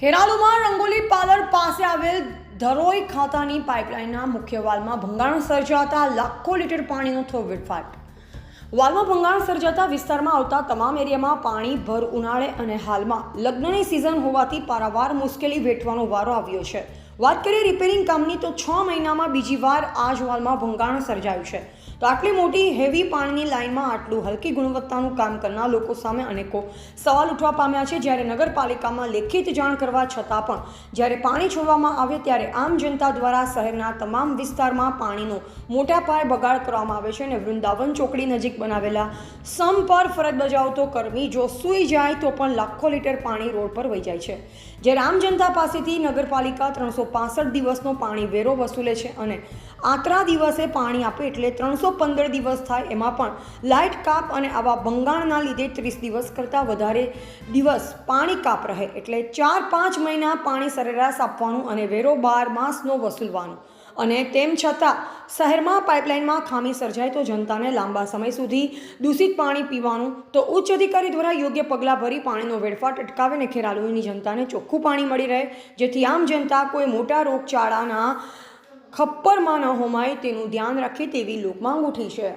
ખેરાલુમાં rangoli parlour પાસે આવેલ ધરોઈ ખાતાની પાઇપલાઇનના મુખ્ય વાલમાં ભંગાણ સર્જાતા લાખો લીટર પાણીનો થયો વિટફાટ વાલમાં ભંગાણ સર્જાતા વિસ્તારમાં આવતા તમામ એરિયામાં પાણી ભર ઉનાળે અને હાલમાં લગ્નની સિઝન હોવાથી પારાવાર મુશ્કેલી વેઠવાનો વારો આવ્યો છે. વાત કરીએ રિપેરિંગ કામની, તો છ મહિનામાં બીજી વાર આ જ વાલમાં ભંગાણ સર્જાયું છે. તો આટલી મોટી હેવી પાણીની લાઇનમાં આટલું હલકી ગુણવત્તાનું કામ કરનાર લોકો સામે અનેકો સવાલ ઉઠવા પામ્યા છે. જ્યારે નગરપાલિકામાં લેખિત જાણ કરવા છતાં પણ જ્યારે પાણી છોડવામાં આવે ત્યારે આમ જનતા દ્વારા શહેરના તમામ વિસ્તારમાં પાણીનો મોટા પાયે બગાડ કરવામાં આવે છે અને વૃંદાવન ચોકડી નજીક બનાવેલા સમ પર ફરજ બજાવતો કર્મી જો સૂઈ જાય તો પણ લાખો લીટર પાણી રોડ પર વહી જાય છે. જ્યારે આમ જનતા પાસેથી નગરપાલિકા ત્રણસો પાસઠ દિવસનો પાણી વેરો વસૂલે છે અને આતરા દિવસે પાણી આપે એટલે ત્રણસો પંદર દિવસ થાય. એમાં પણ લાઇટ કાપ અને આવા ભંગાણના લીધે ત્રીસ દિવસ કરતાં વધારે દિવસ પાણી કાપ રહે. એટલે ચાર પાંચ મહિના પાણી સરેરાશ આપવાનું અને વેરો બાર માસનો વસૂલવાનો. અને તેમ છતાં, શહેરમાં પાઇપલાઇનમાં ખામી સર્જાય તો જનતાને લાંબા સમય સુધી દૂષિત પાણી પીવાનું તો ઉચ્ચ અધિકારી દ્વારા યોગ્ય પગલાં ભરી પાણીનો વેડફાટ અટકાવે ને ખેરાલુની જનતાને ચોખ્ખું પાણી મળી રહે, જેથી આમ જનતા કોઈ મોટા રોગચાળાના ખપ્પરમાં ન હોમાય તેનું ધ્યાન રાખે તેવી લોકમાંગ ઉઠી છે.